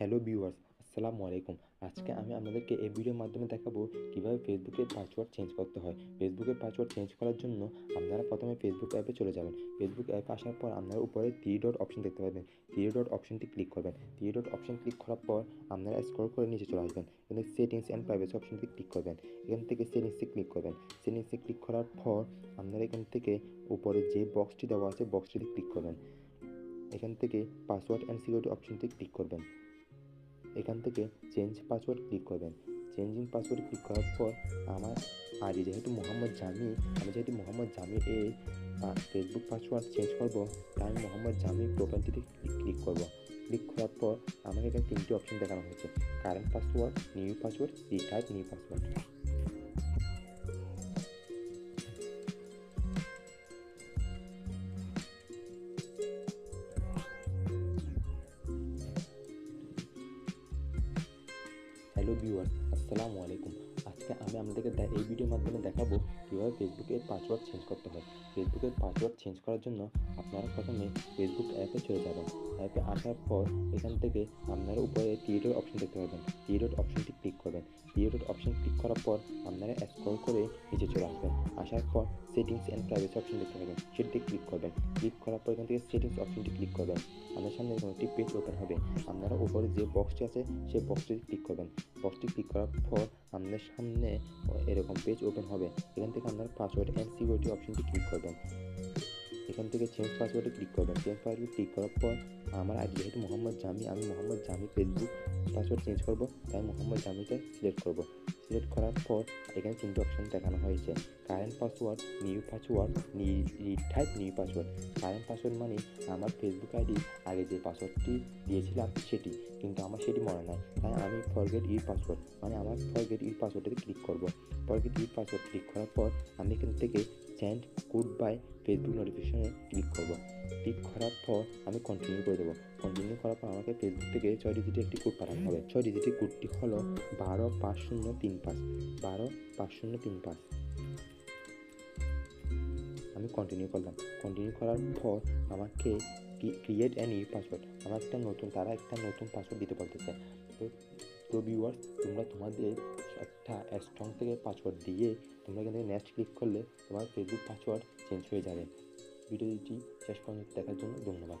Hello viewers আসসালামু আলাইকুম। আজকে আমি আপনাদেরকে এই ভিডিওর মাধ্যমে দেখাবো কীভাবে ফেসবুকের পাসওয়ার্ড চেঞ্জ করতে হয়। ফেসবুকের পাসওয়ার্ড চেঞ্জ করার জন্য আপনারা প্রথমে ফেসবুক অ্যাপে চলে যাবেন। ফেসবুক অ্যাপে আসার পর আপনারা উপরে থ্রি ডট অপশন দেখতে পাবেন। থ্রি ডট অপশনটি ক্লিক করবেন। থ্রি ডট অপশন ক্লিক করার পর আপনারা স্ক্রল করে নিচে চলে আসবেন। এখানে সেটিংস অ্যান্ড প্রাইভেসি অপশনটি ক্লিক করবেন। এখান থেকে সেটিংসে ক্লিক করবেন। সেটিংসে ক্লিক করার পর আপনারা এখান থেকে উপরে যে বক্সটি দেওয়া আছে বক্সটিতে ক্লিক করবেন। এখান থেকে পাসওয়ার্ড অ্যান্ড সিকিউরিটি অপশনটি ক্লিক করবেন। এখান থেকে চেঞ্জ পাসওয়ার্ড ক্লিক করবেন। চেঞ্জিং পাসওয়ার্ড ক্লিক করার পর আমার আইডি যেহেতু মোহাম্মদ জামি আমি যেহেতু মোহাম্মদ জামি এ ফেসবুক পাসওয়ার্ড চেঞ্জ করব, তাই আমি মোহাম্মদ জামি প্রোফাইলটিতে ক্লিক করব। ক্লিক করার পর আমাকে এখানে তিনটি অপশন দেখানো হয়েছে। Current password new password retype new password hello viewer আসসালামু আলাইকুম। আজকে আমি আপনাদেরকে এই ভিডিওর মাধ্যমে দেখাবো কীভাবে ফেসবুকের পাসওয়ার্ড চেঞ্জ করতে হয়। ফেসবুকের পাসওয়ার্ড চেঞ্জ করার জন্য আপনারা প্রথমে ফেসবুক অ্যাপে চলে যাবেন। অ্যাপে আসার পর এখান থেকে আপনারা উপরে টিএডের অপশন দেখতে পাবেন। টিএডের অপশনটি ক্লিক করবেন। টিএডের অপশন ক্লিক করার পর আপনারা স্ক্রল করে নিচে চলে আসবেন। আসার পর সেটিংস অ্যান্ড প্রাইভেসি অপশন দেখতে পাবেন। সেটি ক্লিক করবেন। ক্লিক করার পর এখান থেকে সেটিংস অপশনটি ক্লিক করবেন। আপনার সামনে এরকম একটি পেজ ওপেন হবে? আপনারা উপরে যে বক্সটি আছে, সেই বক্সটি ক্লিক করবেন। বক্সটি ক্লিক করার পর আপনার সামনে এরকম পেজ ওপেন হবে। এখান থেকে আপনার পাসওয়ার্ড অ্যান্ড সিকিউরিটি অপশনটি ক্লিক করবেন। এখান থেকে চেঞ্জ পাসওয়ার্ডে ক্লিক করবেন। চেঞ্জ পাসওয়ার্ডে ক্লিক করার পর আমার আইডি যেহেতু মোহাম্মদ জামি। আমি Mohammad Jami Facebook password change করব, তাই মোহাম্মদ জামিকে সিলেক্ট করব। সিলেক্ট করার পর এখানে তিনটে অপশন দেখানো হয়েছে। Current password new password retype new password current password মানে আমার ফেসবুক আইডি আগে যে পাসওয়ার্ডটি দিয়েছিলাম সেটি। কিন্তু আমার সেটি মনে নাই। তাই আমি ফরগেট ই পাসওয়ার্ড মানে আমার ফরগেট ই পাসওয়ার্ডে ক্লিক করব। ফরগেট ই পাসওয়ার্ড ক্লিক করার পর আমি এখান থেকে সেন্ড গুড বাই ফেসবুক নোটিফিকেশনে ক্লিক করব। ক্লিক করার পর আমি কন্টিনিউ করে দেবো। কন্টিনিউ করার পর আমাকে ফেসবুক থেকে ছয় ডিজিটের একটি কোড পাঠানো হবে। ছয় ডিজিটের কোডটি হলো বারো পাঁচ শূন্য তিন পাঁচ। বারো পাঁচ শূন্য তিন পাঁচ। আমি কন্টিনিউ করলাম। কন্টিনিউ করার পর আমাকে ক্রিয়েট অ্যান ইউ পাসওয়ার্ড আমার একটা নতুন, তারা একটা নতুন পাসওয়ার্ড দিতে বলতেছে। তো তো ভিউয়ার্স তোমরা তোমাদের একটা স্ট্রং থেকে পাসওয়ার্ড দিয়ে তোমরা এখান থেকে নেক্সট ক্লিক করলে তোমার ফেসবুক পাসওয়ার্ড চেঞ্জ হয়ে যাবে। ভিডিওটি শেষ পর্যন্ত দেখার জন্য ধন্যবাদ।